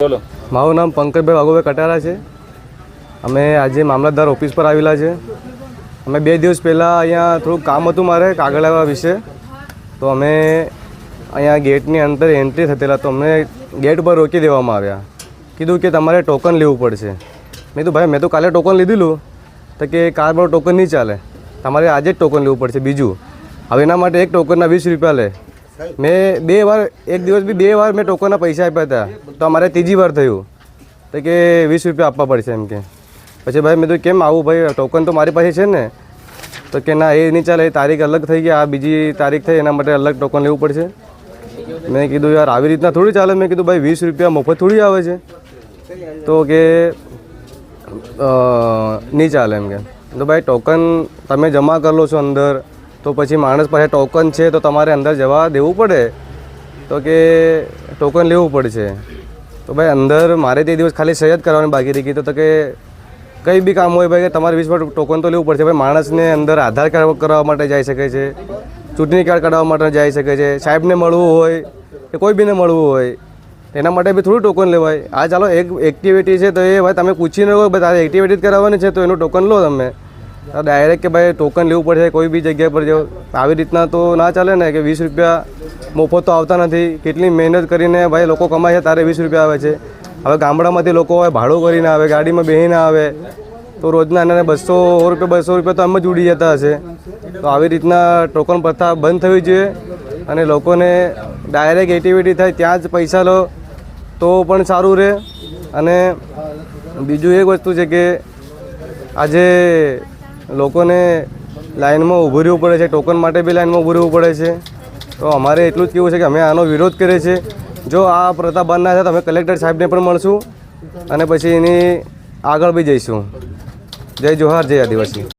બોલો. મારું નામ પંકજભાઈ વાઘુભાઈ કટારા છે. અમે આજે મામલતદાર ઓફિસ પર આવેલા છે. અમે બે દિવસ પહેલાં અહીંયા થોડુંક કામ હતું મારે કાગળ આવવા વિશે. તો અમે અહીંયા ગેટની અંદર એન્ટ્રી થતેલા, તો અમને ગેટ પર રોકી દેવામાં આવ્યા. કીધું કે તમારે ટોકન લેવું પડશે. મેં તો ભાઈ, મેં તો કાલે ટોકન લીધેલું તો કે કાર પર ટોકન નહીં ચાલે. તમારે આજે જ ટોકન લેવું પડશે બીજું. હવે એના માટે એક ટોકનના વીસ રૂપિયા લે. મેં બે વાર, એક દિવસ બી બે વાર મેં ટોકનના પૈસા આપ્યા હતા. તો અમારે ત્રીજી વાર થયું. તો કે વીસ રૂપિયા આપવા પડશે એમ કે. પછી ભાઈ મેં તો કેમ આવું ભાઈ? ટોકન તો મારી પાસે છે ને. તો કે, ના, એ નહીં ચાલે, એ તારીખ અલગ થઈ ગઈ, આ બીજી તારીખ થઈ, એના માટે અલગ ટોકન લેવું પડશે. મેં કીધું, યાર, આવી રીતના થોડી ચાલે. મેં કીધું, ભાઈ, વીસ રૂપિયા મફત થોડી આવે છે. તો કે નહીં ચાલે એમ કે. તો ભાઈ, ટોકન તમે જમા કરી લો છો અંદર. તો પછી માણસ પાસે ટોકન છે તો તમારે અંદર જવા દેવું પડે. તો કે ટોકન લેવું પડશે. તો ભાઈ અંદર મારે તે દિવસ ખાલી સહી જ કરવાની બાકી રહી તો કે કંઈ બી કામ હોય ભાઈ કે તમારે વીસ ટોકન તો લેવું પડશે. ભાઈ માણસને અંદર આધાર કાર્ડ કરવા માટે જઈ શકે છે. ચૂંટણી કાર્ડ કઢાવવા માટે જઈ શકે છે. સાહેબને મળવું હોય કે કોઈ બીને મળવું હોય એના માટે બી થોડું ટોકન લેવાય. આ ચાલો એક એક્ટિવિટી છે તો એ ભાઈ તમે પૂછીને કહો ભાઈ તારે એક્ટિવિટી જ કરાવવાની છે તો એનું ટોકન લો તમે. ડાયરેક્ટ કે ભાઈ ટોકન લેવું પડશે કોઈ બી જગ્યા પર જાઓ આવી રીતના તો ના ચાલે ને કે વીસ રૂપિયા મફત તો આવતા નથી. કેટલી મહેનત કરીને ભાઈ લોકો કમાય છે તારે વીસ રૂપિયા આવે છે. હવે ગામડામાંથી લોકો હવે ભાડું કરીને આવે, ગાડીમાં બેસીને આવે. તો રોજના એને બસો રૂપિયા બસો રૂપિયા તો આમ જ ઉડી જતા હશે. તો આવી રીતના ટોકન પ્રથા બંધ થવી જોઈએ અને લોકોને ડાયરેક્ટ એક્ટિવિટી થાય ત્યાં જ પૈસા લો તો પણ સારું રહે. અને બીજું એક વસ્તુ છે કે આજે લોકોને લાઇનમાં ઊભું રહેવું પડે છે, ટોકન માટે બી લાઇનમાં ઊભું રહેવું પડે છે. તો અમારે એટલું જ કહેવું છે કે અમે આનો વિરોધ કરીએ છીએ. જો આ પ્રથા બંધ ના થાય તો અમે કલેક્ટર સાહેબને પણ મળશું અને પછી એની આગળ બી જઈશું. જય જોહાર, જય આદિવાસી.